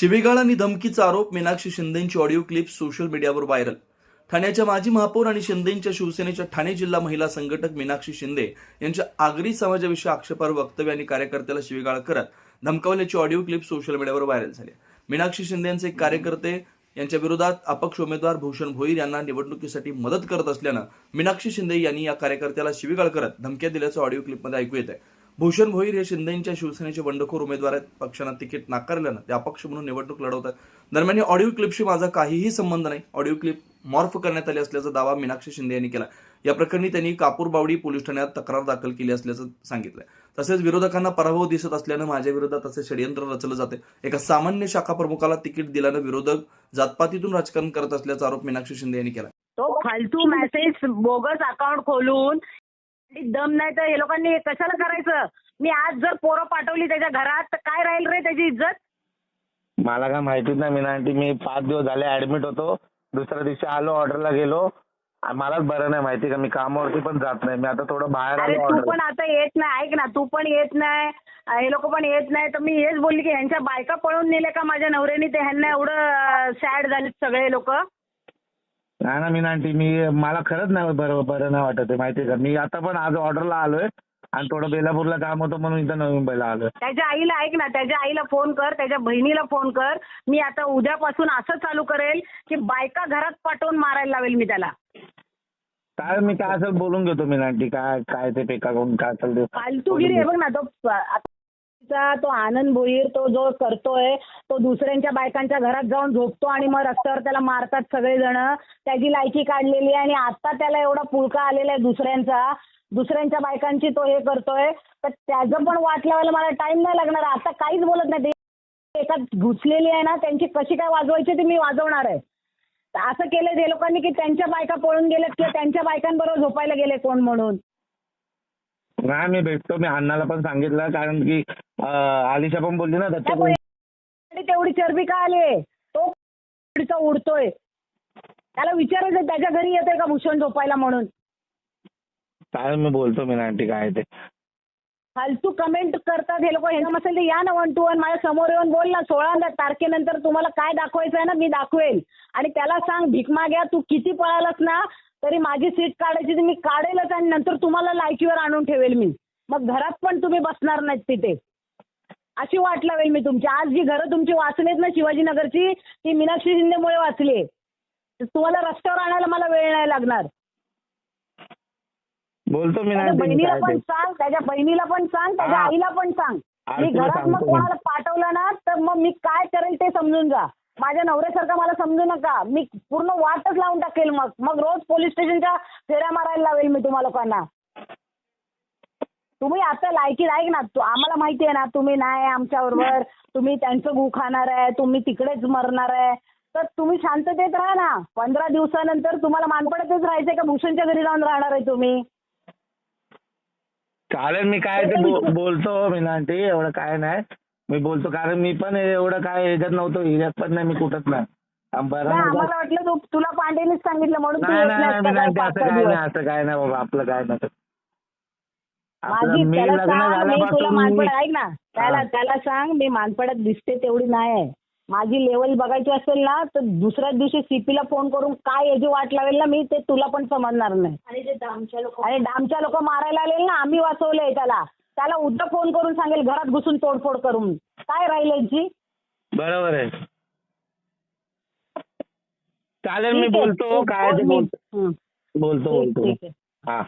शिवीगाळ आणि धमकीचा आरोप मीनाक्षी शिंदेची ऑडिओ क्लिप सोशल मीडियावर व्हायरल. ठाण्याच्या माजी महापौर आणि शिंदेच्या शिवसेनेच्या ठाणे जिल्हा महिला संघटक मीनाक्षी शिंदे यांच्या आगरी समाजाविषयी आक्षेपार्ह वक्तव्य आणि कार्यकर्त्याला शिवीगाळ करत धमकावल्याची ऑडिओ क्लिप सोशल मीडियावर व्हायरल झाली. मीनाक्षी शिंदे यांचे एक कार्यकर्ते यांच्या विरोधात अपक्ष उमेदवार भूषण भोईर यांना निवडणुकीसाठी मदत करत असल्यानं मीनाक्षी शिंदे यांनी या कार्यकर्त्याला शिवीगाळ करत धमक्या दिल्याचं ऑडिओ क्लिपमध्ये ऐकू येत आहे भूषण भोईर हे शिंदेच्या शिवसेनेचे बंडखोर उमेदवार आहेत. पक्षानं तिकीट नाकारल्यानं ते अपक्ष म्हणून निवडणूक लढवतात दरम्यान या ऑडिओ क्लिपशी माझा काहीही संबंध नाही. ऑडिओ क्लिप मॉर्फ करण्यात आली असल्याचा दावा मीनाक्षी शिंदे यांनी केला. या प्रकरणी त्यांनी कापूरबावडी पोलीस ठाण्यात तक्रार दाखल केली असल्याचं सांगितलंय. तसेच विरोधकांना पराभव दिसत असल्यानं माझ्या विरोधात असे षडयंत्र रचलं जाते. एका सामान्य शाखा प्रमुखाला तिकीट दिल्यानं विरोधक जातपातीतून राजकारण करत असल्याचा आरोप मीनाक्षी शिंदे यांनी केला. तो फालतू मेसेज बोगस अकाउंट खोलून दम नाही तर हे लोकांनी कशाला करायचं? मी आज जर पोरं पाठवली त्याच्या घरात तर काय राहील रे त्याची इज्जत? मला काय माहितीच नाही मी आंटी मी पाच दिवस झाले ऍडमिट होतो. दुसऱ्या दिवशी आलो ऑर्डरला गेलो. आ- मलाच बरं नाही माहिती का मी कामावरती पण जात नाही. मी आता थोडं बाहेर अरे आलो तू ऑर्डर पण आता येत नाही ऐक ना तू पण येत नाही हे लोक पण येत नाही. तर मी हेच बोलली की ह्यांच्या बायका पळून नेले का माझ्या नवऱ्याने? ते ह्यांना एवढं सॅड झालेत सगळे लोक. नाही ना मी आंटी मी मला खरंच नाही बरं बरं नाही वाटत आहे माहिती का? मी आता पण आज ऑर्डरला आलोय आणि थोडं बेलापूरला काम होतं म्हणून इथं नवी मुंबईला आलोय. त्याच्या आईला ऐक ना त्याच्या आईला फोन कर त्याच्या बहिणीला फोन कर. मी आता उद्यापासून असं चालू करेल की बायका घरात पाठवून मारायला लावेल मी त्याला. काय मी काय असेल बोलून घेतो मी आंटी काय काय ते पेका करून काय असेल ते. फालतूगिरी आहे बघ ना तो प- तो आनंद भोईर तो जो करतोय तो दुसऱ्यांच्या बायकांच्या घरात जाऊन झोपतो आणि मग रस्त्यावर त्याला मारतात सगळेजण. त्याची लायकी काढलेली आहे आणि आता त्याला एवढा पुळका आलेला आहे दुसऱ्यांचा. दुसऱ्यांच्या बायकांची तो हे करतोय. तर त्याचं पण वाट लावायला मला टाइम नाही लागणार. आता काहीच बोलत नाही. ते एकात घुसलेली आहे ना त्यांची कशी काय वाजवायची ती मी वाजवणार आहे. तर असं केलं ते लोकांनी की त्यांच्या बायका पळून गेलेत किंवा त्यांच्या बायकांबरोबर झोपायला गेले कोण म्हणून. नाही मी भेटतो. मी अण्णाला पण सांगितलं कारण की अं, आलिशा पण बोलली ना त्या दत्त पोरी- तेवढी चरबी का आली तो चा उडतोय. त्याला विचारायचं त्याच्या घरी येतोय का भूषण झोपायला म्हणून? काय मी बोलतो मी आंटी काय ते. फालतू कमेंट करतात हे लोक. हे असेल तर या ना वन टू वन माझ्यासमोर येऊन बोल ना. सोळा तारखेनंतर तुम्हाला काय दाखवायचं आहे ना मी दाखवेल. आणि त्याला सांग भीक माग्या तू किती पळालास ना तरी माझी सीट काढायची तर मी काढेलच आणि नंतर तुम्हाला लायकीवर आणून ठेवेल मी. मग घरात पण तुम्ही बसणार नाहीत तिथे. अशी वाट लावेल मी तुमची. आज जी घरं तुमची वाचलीत ना शिवाजीनगरची ती मीनाक्षी शिंदेमुळे वाचली. तुम्हाला रस्त्यावर आणायला मला वेळ नाही लागणार. बोलतो मी त्याच्या बहिणीला पण सांग त्याच्या बहिणीला पण सांग त्याच्या. आईला पण सांग. मी घरात मग. कोणाला पाठवलं ना तर मग मी काय करेल ते समजून जा. माझ्या नवऱ्यासारखं मला समजू नका. मी पूर्ण वाटच लावून टाकेल मग. मग रोज पोलीस स्टेशनच्या फेऱ्या मारायला लावेल मी तुम्हा लोकांना. तुम्ही आता लायकी ऐक ना. तू आम्हाला माहिती आहे ना तुम्ही नाही आमच्याबरोबर. तुम्ही त्यांचं गु खाणार आहे तुम्ही तिकडेच मरणार आहे. तर तुम्ही शांततेत राहा ना. पंधरा दिवसानंतर तुम्हाला मानपडातच राहायचंय का? भूषणच्या घरी जाऊन राहणार आहे तुम्ही? चालेल मी काय ते बो- बोलतो मी आंटी एवढं काय नाही. मी बोलतो कारण मी पण एवढं काय ह्याच्यात नव्हतो हिऱ्यात पण नाही मी कुठंच नाही. आणि बरं नाही, नाही आम्हाला वाटलं तू तुला पांडेनेच सांगितलं म्हणून तू नाही येत नाही नाहीस नाही, का नाही, काय असं पाच-सहा काय दिवस? नाही असं काय नाही बाबा आपलं काय नाही. आपलं माझी मी त्याला लग्न सांग मी तुला झाल्यापासून मानपड मी- ऐक ना. त्याला हा. त्याला सांग मी मानपडात दिसते तेवढी नाही आहे माझी लेवल बघायची असेल ना तर दुसऱ्याच दिवशी सीपीला फोन करून काय याची वाट लावेल ना मी ते तुला पण समजणार नाही. आणि जे डामच्या लोक आणि डामच्या लोक मारायला आलेले ना आम्ही वाचवलंय त्याला. त्याला उद्या फोन करून सांगेल घरात घुसून तोडफोड करून. काय राहील यांची? बरोबर आहे. चालेल मी ठीक आहे. बोलतो तू काय ते बोल. बोलतो हं. बोलतो ठीक बोलतो. ठीक आहे. हा.